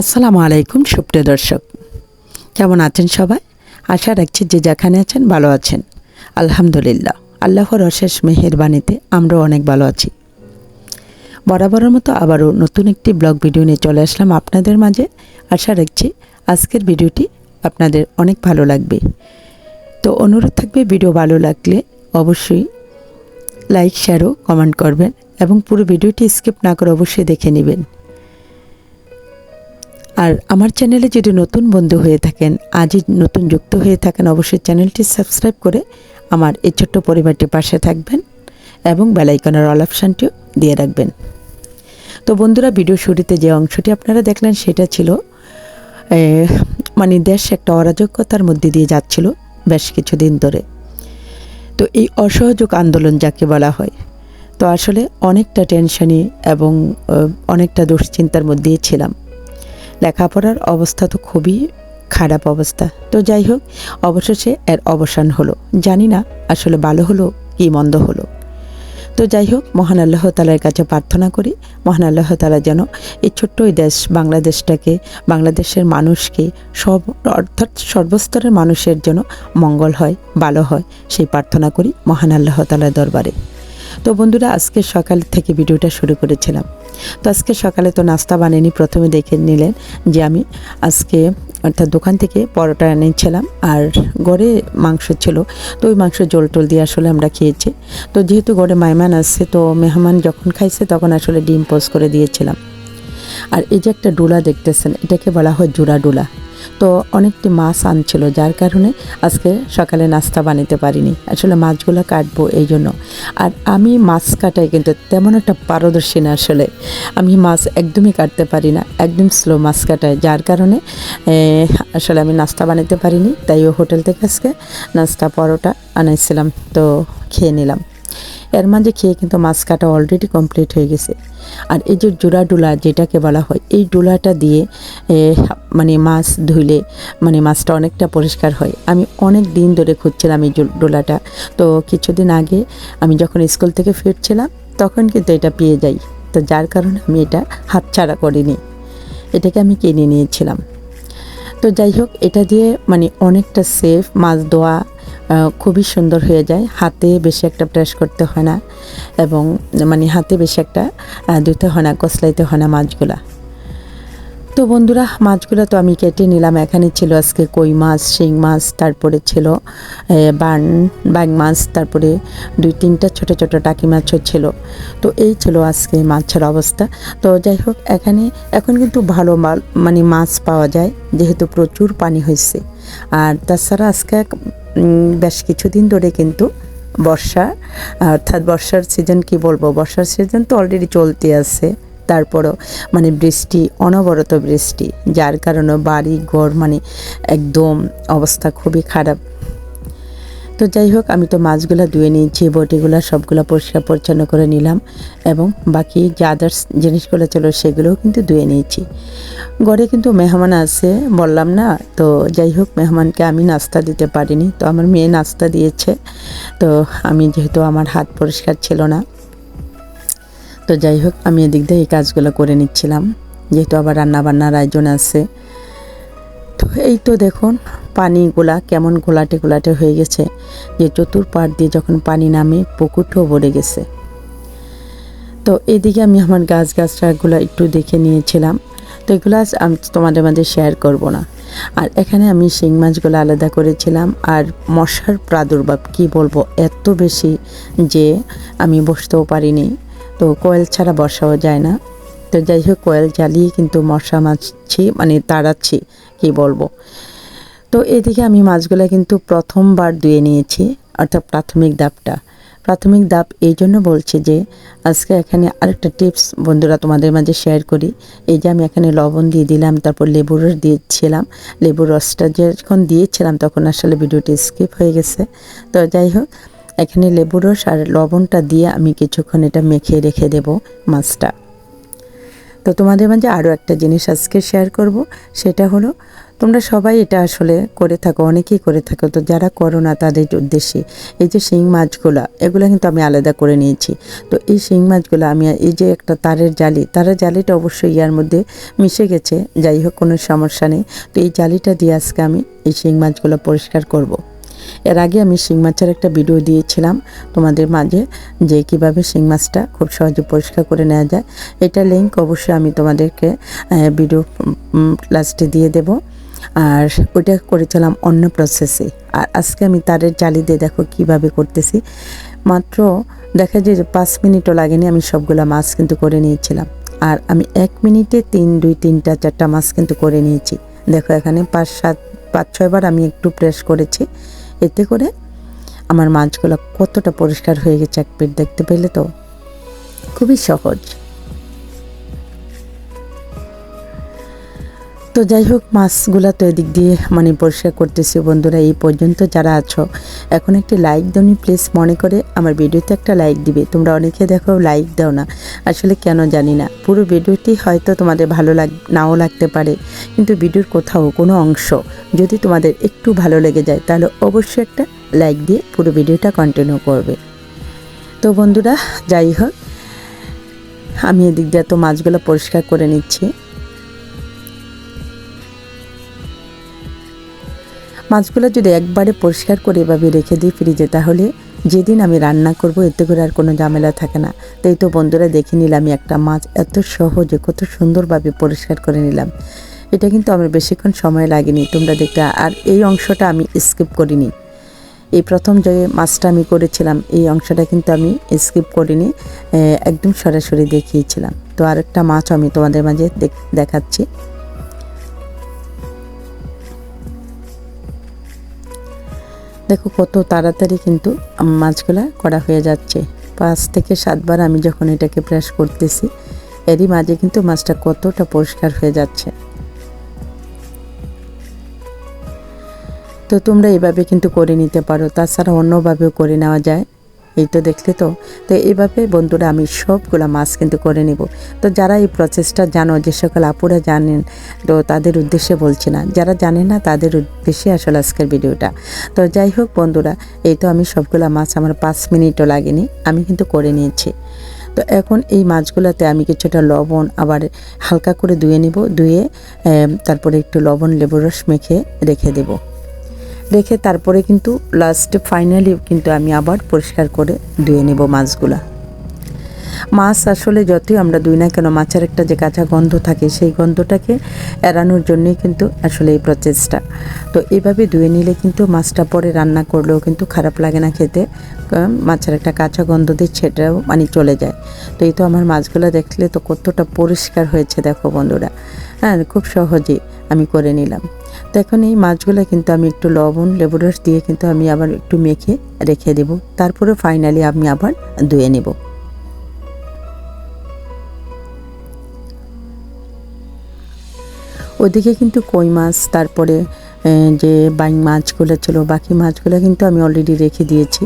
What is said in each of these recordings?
আসসালামু আলাইকুম, সুপ্রিয় দর্শক। কেমন আছেন সবাই? আশা রাখছি যে যেখানে আছেন ভালো আছেন। আলহামদুলিল্লাহ, আল্লাহর অশেষ মেহেরবানিতে আমরাও অনেক ভালো আছি। বরাবরের মতো আবারও নতুন একটি ব্লগ ভিডিও নিয়ে চলে আসলাম আপনাদের মাঝে। আশা রাখছি আজকের ভিডিওটি আপনাদের অনেক ভালো লাগবে। তো অনুরোধ থাকবে ভিডিও ভালো লাগলে অবশ্যই লাইক শেয়ারও কমেন্ট করবেন এবং পুরো ভিডিওটি স্কিপ না করে অবশ্যই দেখে নেবেন। আর আমার চ্যানেলে যদি নতুন বন্ধু হয়ে থাকেন, আজই নতুন যুক্ত হয়ে থাকেন, অবশ্যই চ্যানেলটি সাবস্ক্রাইব করে আমার এই ছোট্ট পরিবারটির পাশে থাকবেন এবং বেলাইকনের অল অপশানটিও দিয়ে রাখবেন। তো বন্ধুরা, ভিডিও শুরুতে যে অংশটি আপনারা দেখলেন সেটা ছিল মানে দেশ একটা অরাজকতার মধ্যে দিয়ে যাচ্ছিল বেশ কিছুদিন ধরে। তো এই অসহযোগ আন্দোলন যাকে বলা হয়, তো আসলে অনেকটা টেনশনই এবং অনেকটা দুশ্চিন্তার মধ্যেই ছিলাম। লেখাপড়ার অবস্থা তো খুবই খারাপ অবস্থা। তো যাই হোক অবশেষে এর অবসান হলো। জানি না আসলে ভালো হলো কি মন্দ হলো। তো যাই হোক মহান আল্লাহ তালার কাছে প্রার্থনা করি, মহান আল্লাহ তালা যেন এই ছোট্ট দেশ, বাংলাদেশটাকে, বাংলাদেশের মানুষকে সব, অর্থাৎ সর্বস্তরের মানুষের জন্য মঙ্গল হয়, ভালো হয়, সেই প্রার্থনা করি মহান আল্লাহ তালার দরবারে। তো বন্ধুরা, আজকে সকাল থেকে ভিডিওটা শুরু করেছিলাম। তো আজকে সকালে তো নাস্তা বানিয়ে প্রথমে দেখে নিলেন যে আমি আজকে অর্থাৎ দোকান থেকে পরোটা এনেছিলাম আর গড়ে মাংস ছিল। তো ওই মাংস জল টল দিয়ে আসলে আমরা খেয়েছি। তো যেহেতু গড়ে মেহমান আসছে তো মেহমান যখন খাইছে তখন আসলে ডিম পোজ করে দিয়েছিলাম। আর এই যে একটা ডোলা দেখতেছেন, এটাকে বলা হয় জোড়া ডোলা। তো অনেকটি মাছ আনছিল, যার কারণে আজকে সকালে নাস্তা বানাতে পারিনি। আসলে মাছগুলো কাটবো এই জন্য। আর আমি মাছ কাটাই কিন্তু তেমন একটা পারদর্শী না আসলে। আমি মাছ একদমই কাটতে পারি না, একদম স্লো মাছ কাটাই, যার কারণে আসলে আমি নাস্তা বানাতে পারিনি, তাই ও হোটেল থেকে আজকে নাস্তা পরোটা আনাইছিলাম, তো খেয়ে নিলাম। এর মাঝে খেয়ে কিন্তু মাছ কাটা অলরেডি কমপ্লিট হয়ে গেছে। আর এই যে জোড়া ডোলা যেটাকে বলা হয়, এই ডোলাটা দিয়ে মানে মাছ ধুইলে মানে মাছটা অনেকটা পরিষ্কার হয়। আমি অনেক দিন ধরে খুঁজছিলাম এই ডোলাটা। তো কিছুদিন আগে আমি যখন স্কুল থেকে ফিরছিলাম, তখন কিন্তু এটা পেয়ে যাই। তো যার কারণে আমি এটা হাতছাড়া করিনি। এটাকে আমি কিনে নিয়েছিলাম। তো যাই হোক, এটা দিয়ে মানে অনেকটা সেফ মাছ ধোয়া খুবই সুন্দর হয়ে যায়। হাতে বেশি একটা প্রেস করতে হয় না এবং মানে হাতে বেশি একটা ধুতে হয় না, কসলাইতে হয় না মাছগুলা। তো বন্ধুরা, মাছগুলো তো আমি কেটে নিলাম। এখানে ছিল আজকে কই মাছ, শিং মাছ, তারপরে ছিল বান ব্যাং মাছ, তারপরে দুই তিনটা ছোট ছোট টাকি মাছও ছিল। তো এই ছিল আজকে মাছের অবস্থা। তো যাই হোক, এখানে এখন কিন্তু ভালো মাল মানে মাছ পাওয়া যায়, যেহেতু প্রচুর পানি হয়েছে আর তাছাড়া আজকে বেশ কিছুদিন ধরে কিন্তু বর্ষা, অর্থাৎ বর্ষার সিজন কি বলব? বর্ষার সিজন তো অলরেডি চলতে আছে। তারপরও মানে বৃষ্টি, অনবরত বৃষ্টি, যার কারণে বাড়ি ঘর মানে একদম অবস্থা খুবই খারাপ। তো যাই হোক, আমি তো মাছগুলো ধুয়ে নিয়েছি, বটিগুলো সবগুলো পরিষ্কার পরিচ্ছন্ন করে নিলাম এবং বাকি যে আদার্স জিনিসগুলো ছিল সেগুলোও কিন্তু ধুয়ে নিয়েছি। ঘরে কিন্তু মেহমান আছে বললাম না, তো যাই হোক, মেহমানকে আমি নাস্তা দিতে পারিনি, তো আমার মেয়ে নাস্তা দিয়েছে, তো আমি যেহেতু আমার হাত পরিষ্কার ছিল না, তো যাই হোক, আমি এদিক দিয়ে এই কাজগুলো করে নিচ্ছিলাম। যেহেতু আবার রান্না বান্নার আয়োজন আছে তো এই তো দেখুন পানিগুলা কেমন গোলাটে গোলাটে হয়ে গেছে। যে চতুর্পাড় দিয়ে যখন পানি নামে পুকুরটাও ভরে গেছে। তো এদিকে আমি আমার গাছ গাছটাগুলো একটু দেখে নিয়েছিলাম। তো এগুলো আমি তোমাদের মাঝে শেয়ার করব না। আর এখানে আমি শিং মাছগুলো আলাদা করেছিলাম আর মশার প্রাদুর্ভাব কি বলব এত বেশি যে আমি বসতেও পারিনি। তো কোয়েল ছাড়া বসাও যায় না। তো যাই হোক, কোয়েল জ্বালিয়ে কিন্তু মশা মাছছি মানে তাড়াচ্ছি। কি বলব? তো এদিকে আমি মাছগুলো কিন্তু প্রথমবার ধুয়ে নিয়েছি, অর্থাৎ প্রাথমিক ধাপটা। প্রাথমিক ধাপ এই জন্য বলছি যে, আজকে এখানে আরেকটা টিপস বন্ধুরা তোমাদের মাঝে শেয়ার করি। এই যে আমি এখানে লবণ দিয়ে দিলাম, তারপর লেবুর রস দিয়েছিলাম। লেবুর রসটা যখন দিয়েছিলাম তখন আসলে ভিডিওটি স্কিপ হয়ে গেছে। তো যাই হোক, এখানে লেবুর রস আর লবণটা দিয়ে আমি কিছুক্ষণ এটা মেখে রেখে দেব মাছটা। তো তোমাদের মাঝে আরও একটা জিনিস আজকে শেয়ার করব, সেটা হলো তোমরা সবাই এটা আসলে করে থাকো, অনেকেই করে থাকো। তো যারা করো না, তাদের উদ্দেশ্যে, এই যে শিং মাছগুলো, এগুলো কিন্তু আমি আলাদা করে নিয়েছি। তো এই শিং মাছগুলো আমি, এই যে একটা তারের জালি, তারের জালিটা অবশ্যই ইয়ার মধ্যে মিশে গেছে, যাই হোক কোনো সমস্যা নেই। তো এই জালিটা দিয়ে আজকে আমি এই শিং মাছগুলো পরিষ্কার করব। এর আগে আমি শিং মাছের একটা ভিডিও দিয়েছিলাম তোমাদের মাঝে যে কীভাবে শিং মাছটা খুব সহজে পরিষ্কার করে নেওয়া যায়। এটা লিঙ্ক অবশ্যই আমি তোমাদেরকে ভিডিও লাস্টে দিয়ে দেব। আর ওইটা করেছিলাম অন্য প্রসেসে আর আজকে আমি তারের জালি দিয়ে দেখো কীভাবে করতেছি। মাত্র দেখা যায় যে পাঁচ মিনিটও লাগেনি আমি সবগুলা মাছ কিন্তু করে নিয়েছিলাম। আর আমি এক মিনিটে তিন, দুই, তিনটা, চারটা মাছ কিন্তু করে নিয়েছি। দেখো এখানে পাঁচ, সাত, পাঁচ, ছয়বার আমি একটু প্রেস করেছি। এতে করে আমার মাছগুলো কতটা পরিষ্কার হয়ে গেছে এক পিঠ দেখতে পেলে তো? খুবই সহজ। তো যাই হোক, মাছগুলো তো এদিক দিয়ে মানে পরিষ্কার করতেছি। বন্ধুরা, এই পর্যন্ত যারা আছো, এখন একটি লাইক দাওনি প্লিজ মনে করে আমার ভিডিওতে একটা লাইক দিবে। তোমরা অনেকে দেখো লাইক দাও না। আসলে কেন জানি না। পুরো ভিডিওটি হয়তো তোমাদের ভালো লাগ, নাও লাগতে পারে। কিন্তু ভিডিওর কোথাও কোনো অংশ যদি তোমাদের একটু ভালো লেগে যায়, তাহলে অবশ্যই একটা লাইক দিয়ে পুরো ভিডিওটা কন্টিনিউ করবে। তো বন্ধুরা, যাই হোক, আমি এদিক দিয়ে তো মাছগুলো পরিষ্কার করে নিচ্ছি। মাছগুলো যদি একবারে পরিষ্কার করে এভাবে রেখে দিই ফ্রিজে, তাহলে যেদিন আমি রান্না করব, এতে করে আর কোনো ঝামেলা থাকে না। তাই তো বন্ধুরা, দেখে নিলাম একটা মাছ এত সহজে, কত সুন্দরভাবে পরিষ্কার করে নিলাম। এটা কিন্তু আমার বেশিক্ষণ সময় লাগেনি, তোমরা দেখতে, আর এই অংশটা আমি স্কিপ করিনি। এই প্রথম যে মাছটা আমি করেছিলাম, এই অংশটা কিন্তু আমি স্কিপ করিনি একদম সরাসরি দেখিয়েছিলাম। তো আরেকটা মাছ আমি তোমাদের মাঝে দেখাচ্ছি। দেখো কত তাড়াতাড়ি কিন্তু মাছগুলো করা হয়ে যাচ্ছে। পাঁচ থেকে সাতবার আমি যখন এটাকে প্রেস করতেছি, এরই মাঝে কিন্তু মাছটা কতটা পরিষ্কার হয়ে যাচ্ছে। তো তোমরা এভাবে কিন্তু করে নিতে পারো, তাছাড়া অন্যভাবেও করে নেওয়া যায়। এই তো দেখলে তো। তো এইভাবে বন্ধুরা আমি সবগুলো মাছ কিন্তু করে নিব। তো যারা এই প্রসেসটা জানো যে সকল আপুরা জানেন, তো তাদের উদ্দেশ্যে বলছি না। যারা জানে না, তাদের উদ্দেশ্যে আসলে আজকের ভিডিওটা। তো যাই হোক বন্ধুরা, এই তো আমি সবগুলো মাছ আমার পাঁচ মিনিটও লাগেনি, আমি কিন্তু করে নিয়েছি। তো এখন এই মাছগুলোতে আমি কিছুটা লবণ আবার হালকা করে ধুয়ে নিব, ধুয়ে তারপরে একটু লবণ, লেবুর রস মেখে রেখে দেবো। রেখে তারপরে কিন্তু লাস্ট ফাইনালি কিন্তু আমি আবার পরিষ্কার করে ধুয়ে নেব মাছগুলা। মাছ আসলে যতই আমরা দুই না কেন, মাছের একটা যে কাঁচা গন্ধ থাকে, সেই গন্ধটাকে এড়ানোর জন্যই কিন্তু আসলে এই প্রচেষ্টা তো এইভাবে ধুয়ে নিলে কিন্তু মাছটা পরে রান্না করলেও কিন্তু খারাপ লাগে না খেতে। মাছের একটা কাঁচা গন্ধ দিয়ে সেটাও মানে চলে যায়। তো এই তো আমার মাছগুলো দেখলে তো কতটা পরিষ্কার হয়েছে দেখো বন্ধুরা। হ্যাঁ খুব সহজে আমি করে নিলাম। তো এখন এই মাছগুলো কিন্তু আমি একটু লবণ লেবু রস দিয়ে কিন্তু আমি আবার একটু মেখে রেখে দেব। তারপরে ফাইনালি আমি আবার ধুয়ে নেব। ওদিকে কিন্তু কই মাছ, তারপরে যে বাই মাছগুলো ছিল, বাকি মাছগুলো কিন্তু আমি অলরেডি রেখে দিয়েছি।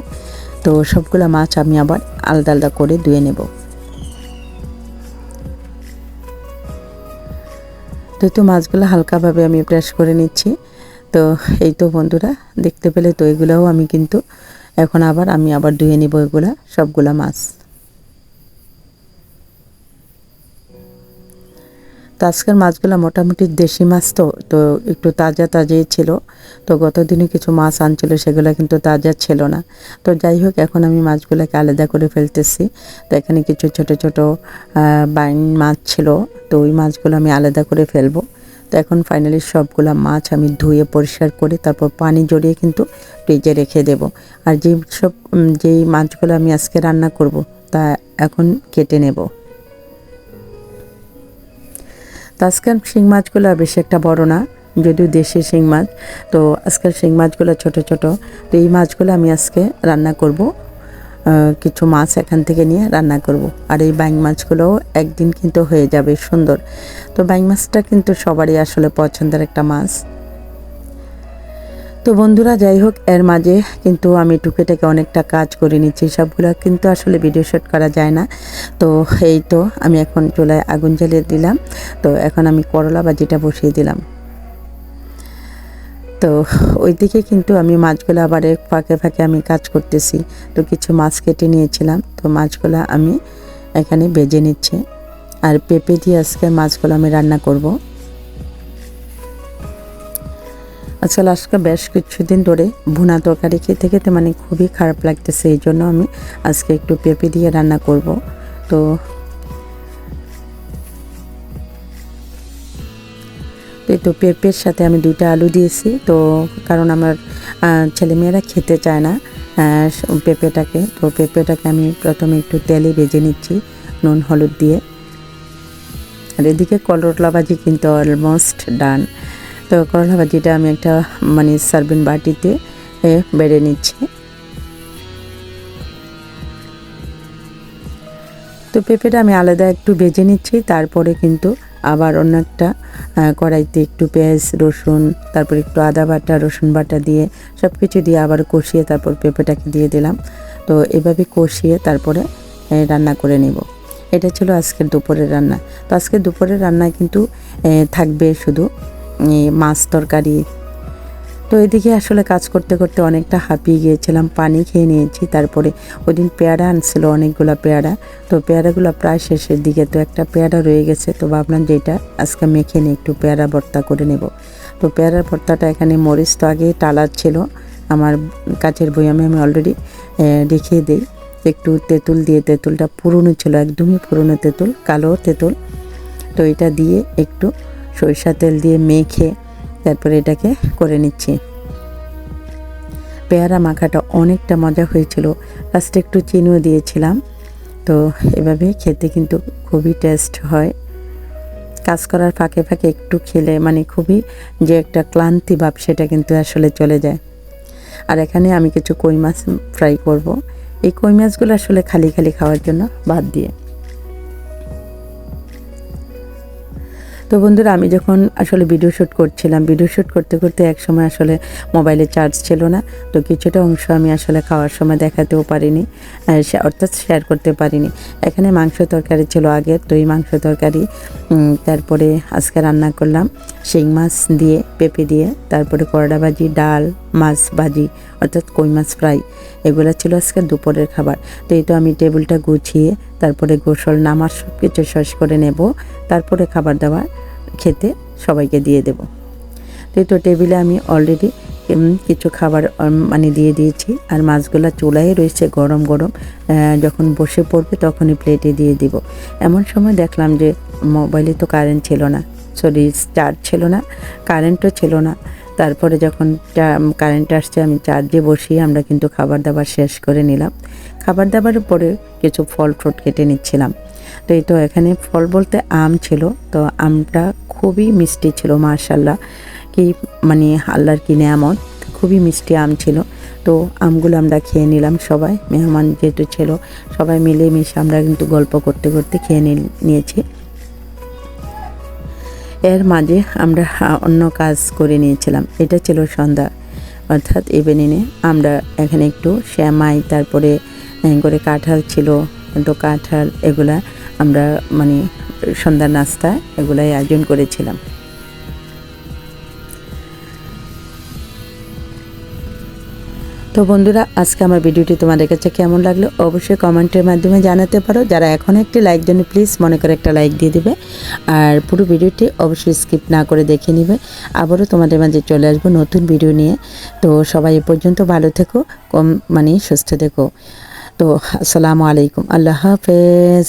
তো সবগুলো মাছ আমি আবার আলাদা আলাদা করে ধুয়ে নেব। তো তো মাছগুলো হালকাভাবে আমি ব্রাশ করে নিচ্ছি। তো এই তো বন্ধুরা, দেখতে পেলে তো এগুলোও আমি কিন্তু এখন আবার আমি আবার ধুয়ে নিব এগুলা, সবগুলা মাছ। তো আজকের মাছগুলো মোটামুটি দেশি মাছ তো তো একটু তাজা তাজাই ছিল। তো গত দিনে কিছু মাছ আনছিল, সেগুলো কিন্তু তাজা ছিল না। তো যাই হোক, এখন আমি মাছগুলোকে আলাদা করে ফেলতেছি। তো এখানে কিছু ছোট ছোট বাইন মাছ ছিল, তো ওই মাছগুলো আমি আলাদা করে ফেলব। তো এখন ফাইনালি সবগুলো মাছ আমি ধুয়ে পরিষ্কার করে তারপর পানি জড়িয়ে কিন্তু ফ্রিজে রেখে দেব। আর যেই সব যেই মাছগুলো আমি আজকে রান্না করব, তা এখন কেটে নেব। আজকাল শিং মাছগুলো বেশি একটা বড় না, যদিও দেশি শিং মাছ। তো আজকাল শিং মাছগুলো ছোট ছোট, তো এই মাছগুলো আমি আজকে রান্না করব। কিছু মাছ এখান থেকে নিয়ে রান্না করব। আর এই ব্যাং মাছগুলোও একদিন কিন্তু হয়ে যাবে সুন্দর। তো ব্যাং মাছটা কিন্তু সবারই আসলে পছন্দের একটা মাছ। তো বন্ধুরা, যাই হোক, এর মাঝে কিন্তু আমি টুকেটাকে অনেকটা কাজ করে নিচ্ছি সবগুলো, কিন্তু আসলে ভিডিও শ্যুট করা যায় না। তো এই তো, আমি এখন চুলায় আগুন জ্বালিয়ে দিলাম। তো এখন আমি করলা ভাজিটা বসিয়ে দিলাম। তো ওইদিকে কিন্তু আমি মাছগুলো আবার ফাঁকে ফাঁকে আমি কাজ করতেছি। তো কিছু মাছ কেটে নিয়েছিলাম। তো মাছগুলো আমি এখানে বেজে নিচ্ছি। আর পেঁপে দিয়ে আজকে মাছগুলো আমি রান্না করব। আসলে আজকে বেশ কিছুদিন ধরে ভুনা তরকারি খেতে খেতে মানে খুবই খারাপ লাগতেছে, এই জন্য আমি আজকে একটু পেঁপে দিয়ে রান্না করব। তো তো পেঁপের সাথে আমি দুইটা আলু দিয়েছি, তো কারণ আমার ছেলেমেয়েরা খেতে চায় না পেঁপেটাকে। তো পেঁপেটাকে আমি প্রথমে একটু তেলে ভেজে নিচ্ছি, নুন, হলুদ দিয়ে। আর এদিকে করলা ভাজি কিন্তু অলমোস্ট ডান তো করলা ভাজিটা আমি একটা মানে সার্ভিং বাটিতে বেড়ে নিচ্ছি। তো পেঁপেটা আমি আলাদা একটু ভেজে নিচ্ছি, তারপরে কিন্তু আবার অন্য একটা কড়াইতে একটু পেঁয়াজ, রসুন, তারপর একটু আদা বাটা, রসুন বাটা দিয়ে সব কিছু দিয়ে আবার কষিয়ে তারপর পেঁপেটাকে দিয়ে দিলাম। তো এভাবে কষিয়ে তারপরে রান্না করে নেব। এটা ছিল আজকের দুপুরের রান্না। তো আজকে দুপুরের রান্নায় কিন্তু থাকবে শুধু মাছ তরকারি। তো এদিকে আসলে কাজ করতে করতে অনেকটা হাঁপিয়ে গিয়েছিলাম, পানি খেয়ে নিয়েছি, তারপরে ওই দিন পেয়ারা আনছিল, অনেকগুলো পেয়ারা। তো পেয়ারাগুলো প্রায় শেষের দিকে, তো একটা পেয়ারা রয়ে গেছে, তো ভাবলাম যে এটা আজকে মেখে নিয়ে একটু পেয়ারা ভর্তা করে নেব। তো পেয়ারার ভর্তাটা এখানে মরিচ তো আগে টালার ছিল, আমার কাছের বইয়ামে আমি অলরেডি রেখে দিই। একটু তেঁতুল দিয়ে, তেঁতুলটা পুরনো ছিল, একদমই পুরনো তেঁতুল, কালো তেঁতুল। তো এটা দিয়ে একটু সরিষা তেল দিয়ে মেখে তারপরে এটাকে করে নিচ্ছি। পেয়ারা মাখাটা অনেকটা মজা হয়েছিল। লাস্টে একটু চিনিও দিয়েছিলাম। তো এভাবে খেতে কিন্তু খুবই টেস্ট হয়। কাজ করার ফাঁকে ফাঁকে একটু খেলে মানে খুবই যে একটা ক্লান্তি ভাব সেটা কিন্তু আসলে চলে যায়। আর এখানে আমি কিছু কই মাছ ফ্রাই করব। এই কই মাছগুলো আসলে খালি খালি খাওয়ার জন্য বাদ দিয়ে। তো বন্ধুরা, আমি যখন আসলে ভিডিও শ্যুট করছিলাম ভিডিও শ্যুট করতে করতে এক সময় আসলে মোবাইলে চার্জ ছিল না, তো কিছুটা অংশ আমি আসলে খাওয়ার সময় দেখাতেও পারিনি অর্থাৎ শেয়ার করতে পারিনি। এখানে মাংস তরকারি ছিল আগের তো এই মাংস তরকারি তারপরে আজকে রান্না করলাম শিং মাছ দিয়ে, পেঁপে দিয়ে, তারপরে করলা ভাজি, ডাল, মাছ ভাজি, অর্থাৎ কই মাছ ফ্রাই, এগুলো ছিল আজকে দুপুরের খাবার। তো এই তো আমি টেবিলটা গুছিয়ে, তারপরে গোসল নামার সব কিছু শেষ করে নেব, তারপরে খাবার দাবার খেতে সবাইকে দিয়ে দেব। তো তো টেবিলে আমি অলরেডি কিছু খাবার মানে দিয়ে দিয়েছি। আর মাছগুলো চুলায় রয়েছে গরম গরম যখন বসে পড়বে তখনই প্লেটে দিয়ে দিব। এমন সময় দেখলাম যে মোবাইলে তো কারেন্ট ছিল না। সরি চার্জ ছিল না কারেন্টও ছিল না। তারপরে যখন কারেন্ট আসছে, আমি চার্জে বসিয়ে আমরা কিন্তু খাবার দাবার শেষ করে নিলাম। খাবার দাবারের পরে কিছু ফল ফ্রুট কেটে নিচ্ছিলাম। তো এই তো এখানে ফল বলতে আম ছিল। তো আমটা খুবই মিষ্টি ছিল মার্শাল্লাহ কি মানে আল্লাহর কি নেয়ামত, খুবই মিষ্টি আম ছিল। তো আমগুলো আমরা খেয়ে নিলাম সবাই, মেহমান যেহেতু ছিল, সবাই মিলে মিশে আমরা কিন্তু গল্প করতে করতে খেয়ে নিয়েছি। এর মাঝে আমরা অন্য কাজ করে নিয়েছিলাম। এটা ছিল সন্ধ্যা। অর্থাৎ ইভিনিংয়ে আমরা এখানে একটু শ্যামাই তারপরে করে কাঁঠাল ছিল তো কাঁঠাল, এগুলা আমরা মানে সন্ধ্যা নাস্তা এগুলাই আয়োজন করেছিলাম। তো বন্ধুরা, আজকে আমার ভিডিওটি তোমাদের কাছে কেমন লাগল অবশ্যই কমেন্টের মাধ্যমে জানাতে পারো। যারা এখন একটি লাইক দেন প্লিজ মনে করে একটা লাইক দিয়ে দিবে। আর পুরো ভিডিওটি অবশ্যই স্কিপ না করে দেখে নিবে। আবারও তোমাদের মাঝে চলে আসব নতুন ভিডিও নিয়ে। তো সবাই এ পর্যন্ত ভালো থেকো, কম মানে সুস্থ থেকো। তো আসসালামু আলাইকুম, আল্লাহ হাফেজ।